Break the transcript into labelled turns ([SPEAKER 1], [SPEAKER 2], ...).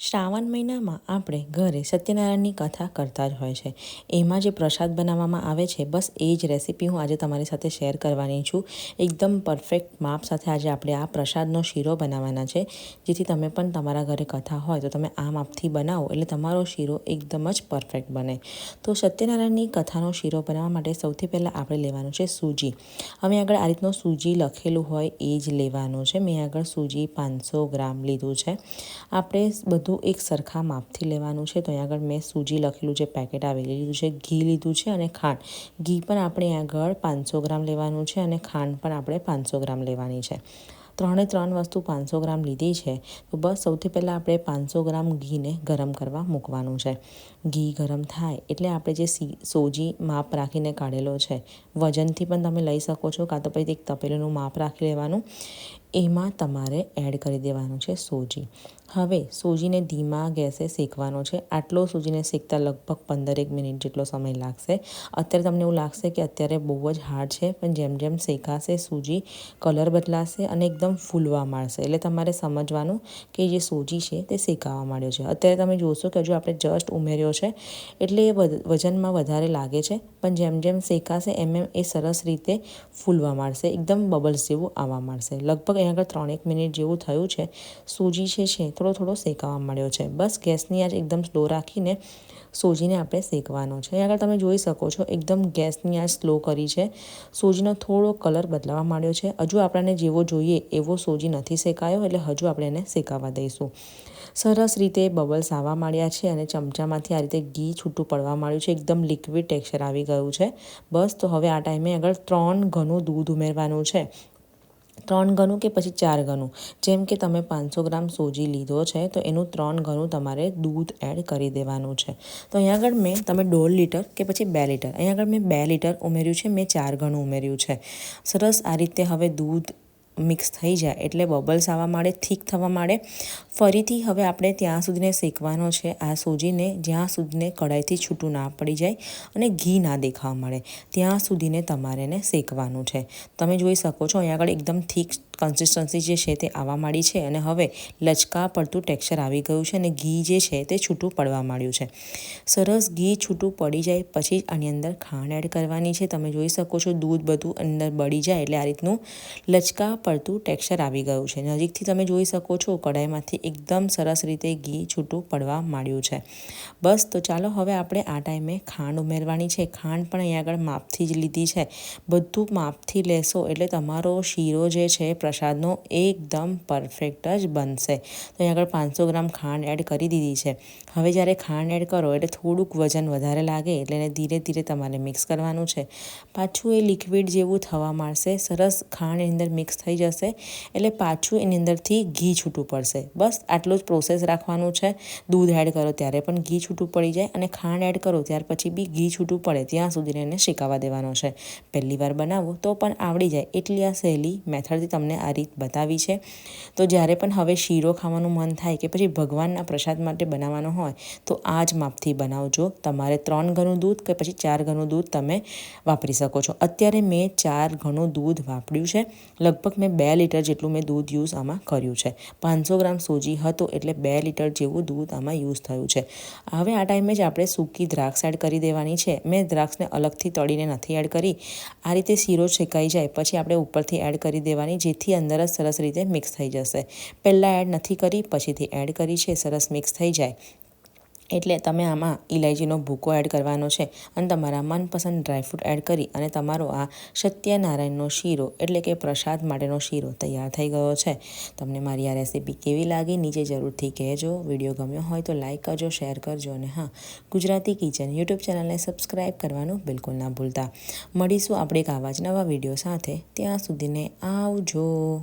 [SPEAKER 1] શ્રાવણ મહિનામાં આપણે ઘરે સત્યનારાયણની કથા કરતા જ હોય છે. એમાં જે પ્રસાદ બનાવવામાં આવે છે, બસ એ જ રેસીપી હું આજે તમારી સાથે શેર કરવાની છું. એકદમ પરફેક્ટ માપ સાથે આજે આપણે આ પ્રસાદનો શીરો બનાવવાના છે. જેથી તમે પણ તમારા ઘરે કથા હોય તો તમે આ માપથી બનાવો એટલે તમારો શીરો એકદમ જ પરફેક્ટ બને. તો સત્યનારાયણની કથાનો શીરો બનાવવા માટે સૌથી પહેલાં આપણે લેવાનું છે સૂજી. હવે આગળ આ રીતનું સૂજી લખેલું હોય એ જ લેવાનું છે. મેં આગળ સૂજી પાંચસો ગ્રામ લીધું છે. આપણે બધું બધું એક સરખા માપથી લેવાનું છે. તો અહીંયા આગળ મેં સૂજી લખેલું છે, પેકેટ આવેલી લીધું છે, ઘી લીધું છે અને ખાંડ. ઘી પણ આપણે આગળ પાંચસો ગ્રામ લેવાનું છે અને ખાંડ પણ આપણે પાંચસો ગ્રામ લેવાની છે. ત્રણે ત્રણ વસ્તુ પાંચસો ગ્રામ લીધી છે. તો બસ સૌથી પહેલાં આપણે પાંચસો ગ્રામ ઘીને ગરમ કરવા મૂકવાનું છે. ઘી ગરમ થાય એટલે આપણે જે સી, સોજી માપ રાખીને કાઢેલો છે, વજનથી પણ તમે લઈ શકો છો, કાં તો પછી એક તપેલીનું માપ રાખી લેવાનું. એમાં તમારે એડ કરી દેવાનું છે સોજી. હવે સૂજીને ધીમા ગેસે શેકવાનો છે. આટલો સૂજીને શેકતા લગભગ પંદરેક મિનિટ જેટલો સમય લાગશે. અત્યારે તમને એવું લાગશે કે અત્યારે બહુ જ હાર્ડ છે, પણ જેમ જેમ શેકાશે સૂજી, કલર બદલાશે અને એકદમ ફૂલવા માંડશે. એટલે તમારે સમજવાનું કે જે સૂજી છે તે શેકાવા માંડ્યો છે. અત્યારે તમે જોશો કે હજુ આપણે જસ્ટ ઉમેર્યો છે, એટલે એ વજનમાં વધારે લાગે છે, પણ જેમ જેમ શેકાશે એમ એમ એ સરસ રીતે ફૂલવા માંડશે, એકદમ બબલ્સ જેવું આવવા માંડશે. લગભગ અહીં આગળ ત્રણેક મિનિટ જેવું થયું છે. સૂજી છે થોડો થોડો શેકાવા મળ્યો છે. બસ ગેસની આજ એકદમ સ્લો રાખીને સોજીને આપણે શેકવાનો છે. આગળ તમે જોઈ શકો છો, એકદમ ગેસની આજ સ્લો કરી છે. સોજીનો થોડો કલર બદલાવા માંડ્યો છે. હજુ આપણને જેવો જોઈએ એવો સોજી નથી શેકાયો, એટલે હજુ આપણે એને શેકાવા દઈશું. સરસ રીતે બબલ્સ આવવા માંડ્યા છે અને ચમચામાંથી આ રીતે ઘી છૂટું પડવા માંડ્યું છે. એકદમ લિક્વિડ ટેક્સચર આવી ગયું છે. બસ તો હવે આ ટાઈમે આગળ ત્રણ ઘણું દૂધ ઉમેરવાનું છે. ત્રણ ગણું કે પછી ચાર ગણું? જેમ કે તમે પાંચસો ગ્રામ સોજી લીધો છે, તો એનું ત્રણ ગણું તમારે દૂધ એડ કરી દેવાનું છે. તો અહીંયા આગળ મેં તમે દોઢ લીટર કે પછી બે લીટર, અહીંયા આગળ મેં બે લીટર ઉમેર્યું છે, મેં ચાર ગણું ઉમેર્યું છે. સરસ આ રીતે હવે દૂધ મિક્સ થઈ જાય એટલે બબલ્સ આવવા માંડે થીક થવા માંડે ફરીથી હવે આપણે ત્યાં સુધીને શેકવાનો છે. આ સૂજીને જ્યાં સુધીને કઢાઈથી છૂટું ના પડી જાય અને ઘી ના દેખાવા મળે. ત્યાં સુધીને તમારે શેકવાનું છે. તમે જોઈ શકો છો, અહીંયા આગળ એકદમ થીક કન્સિસ્ટન્સી જે છે તે આવવા માંડી છે અને હવે લચકા પડતું ટેક્સચર આવી ગયું છે અને ઘી જે છે તે છૂટું પડવા માંડ્યું છે. સરસ ઘી છૂટું પડી જાય પછી આની અંદર ખાંડ એડ કરવાની છે. તમે જોઈ શકો છો દૂધ બધું અંદર બળી જાય એટલે આ રીતનું લચકા પડતું ટેક્સચર આવી ગયું છે. નજીકથી તમે જોઈ શકો છો કઢાઈમાંથી એકદમ સરસ રીતે ઘી છૂટું પડવા માંડ્યું છે. બસ તો ચાલો હવે આપણે આ ટાઈમે ખાંડ ઉમેરવાની છે. ખાંડ પણ અહીં આગળ માપથી જ લીધી છે. બધું માપથી લેશો એટલે તમારો શીરો જે છે પ્રસાદનો એકદમ પરફેક્ટ જ બનશે. તો અહીં આગળ પાંચસો ગ્રામ ખાંડ એડ કરી દીધી છે. હવે જ્યારે ખાંડ એડ કરો એટલે થોડુંક વજન વધારે લાગે એટલે એને ધીરે ધીરે તમારે મિક્સ કરવાનું છે. પાછું એ લિક્વિડ જેવું થવા માંડશે. સરસ ખાંડ એની અંદર મિક્સ થઈ જશે એટલે પાછું એની અંદરથી ઘી છૂટું પડશે. બસ આટલું જ પ્રોસેસ રાખવાનું છે. દૂધ એડ કરો ત્યારે પણ ઘી છૂટું પડી જાય અને ખાંડ એડ કરો ત્યાર પછી બી ઘી છૂટું પડે. ત્યાં સુધી એને શેકાવા દેવાનો છે. પહેલી વાર બનાવો તો પણ આવડી જાય. એટલી આ સહેલી મેથડથી તમને આ રીત બતાવી છે. તો જ્યારે પણ હવે શીરો ખાવાનું મન થાય કે પછી ભગવાનના પ્રસાદ માટે બનાવવાનો હોય, તો આ જ માપથી બનાવજો. તમારે ત્રણ ઘણું દૂધ કે પછી ચાર ઘણું દૂધ તમે વાપરી શકો છો. અત્યારે મેં ચાર ઘણું દૂધ વાપર્યું છે. લગભગ મેં બે લીટર જેટલું મેં દૂધ યુઝ આમાં કર્યું છે. પાંચસો ગ્રામ સોજી હતો એટલે બે લીટર જેવું દૂધ આમાં યુઝ થયું છે. હવે આ ટાઈમે જ આપણે સૂકી દ્રાક્ષ એડ કરી દેવાની છે. મેં દ્રાક્ષને અલગથી તળીને નથી એડ કરી. આ રીતે શીરો શેકાઈ જાય, પછી આપણે ઉપરથી એડ કરી દેવાની, જેથી આખી અંદર જ સરસ રીતે મિક્સ થઈ જશે. પહેલાં એડ નથી કરી, પછીથી એડ કરી છે, સરસ મિક્સ થઈ જાય. એટલે તમે આમાં ઇલાયચીનો ભૂકો એડ કરવાનો છે અને તમારા મનપસંદ ડ્રાયફ્રૂટ એડ કરી અને તમારો આ સત્યનારાયણનો શીરો એટલે કે પ્રસાદ માટેનો શીરો તૈયાર થઈ ગયો છે. તમને મારી આ રેસીપી કેવી લાગી નીચે જરૂરથી કહેજો. વીડિયો ગમ્યો હોય તો લાઇક કરજો, શેર કરજો અને હા, ગુજરાતી કિચન યુટ્યુબ ચેનલને સબસ્ક્રાઈબ કરવાનું બિલકુલ ના ભૂલતા. મળીશું આપણે એક આવા જ નવા વીડિયો સાથે. ત્યાં સુધીને આવજો.